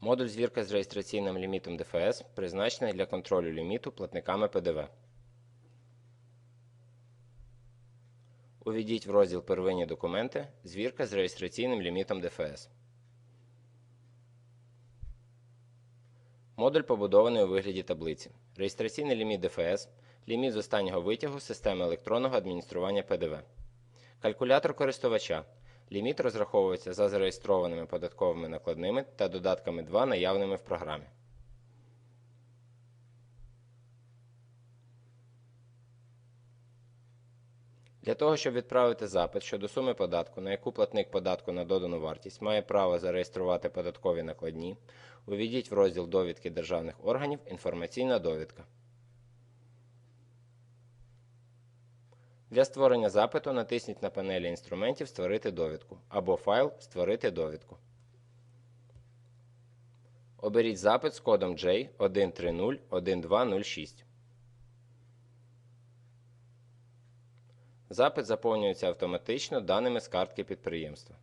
Модуль звірка з реєстраційним лімітом ДФС призначений для контролю ліміту платниками ПДВ. Увійдіть в розділ Первинні документи Звірка з реєстраційним лімітом ДФС. Модуль побудований у вигляді таблиці. Реєстраційний ліміт ДФС ліміт з останнього витягу системи електронного адміністрування ПДВ. Калькулятор користувача. Ліміт розраховується за зареєстрованими податковими накладними та додатками 2 наявними в програмі. Для того, щоб відправити запит щодо суми податку, на яку платник податку на додану вартість має право зареєструвати податкові накладні, увійдіть в розділ Довідки державних органів Інформаційна довідка. Для створення запиту натисніть на панелі інструментів Створити довідку або файл Створити довідку. Оберіть запит з кодом J13012006. Запит заповнюється автоматично даними з картки підприємства.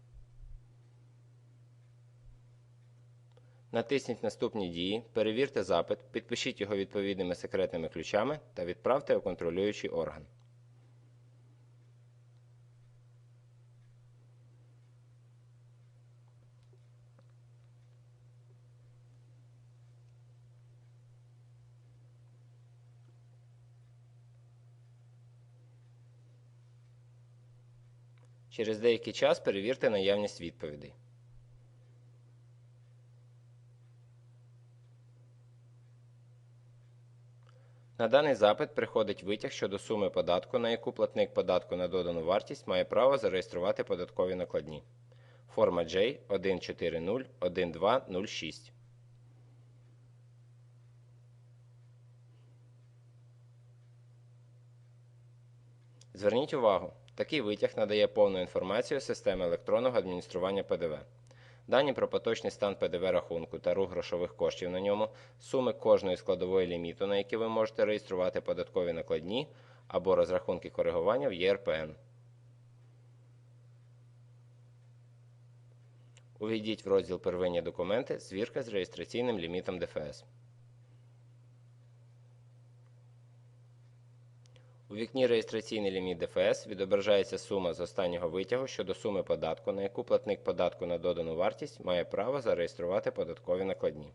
Натисніть Наступні дії, перевірте запит, підпишіть його відповідними секретними ключами та відправте у контролюючий орган. Через деякий час перевірте наявність відповідей. На даний запит приходить витяг щодо суми податку, на яку платник податку на додану вартість має право зареєструвати податкові накладні. Форма J 1401206. Зверніть увагу, такий витяг надає повну інформацію системи електронного адміністрування ПДВ. Дані про поточний стан ПДВ рахунку та рух грошових коштів на ньому, суми кожної складової ліміту, на які ви можете реєструвати податкові накладні або розрахунки коригування в ЄРПН. Увійдіть в розділ Первинні документи Звірка з реєстраційним лімітом ДФС. У вікні Реєстраційний ліміт ДФС відображається сума з останнього витягу щодо суми податку, на яку платник податку на додану вартість має право зареєструвати податкові накладні.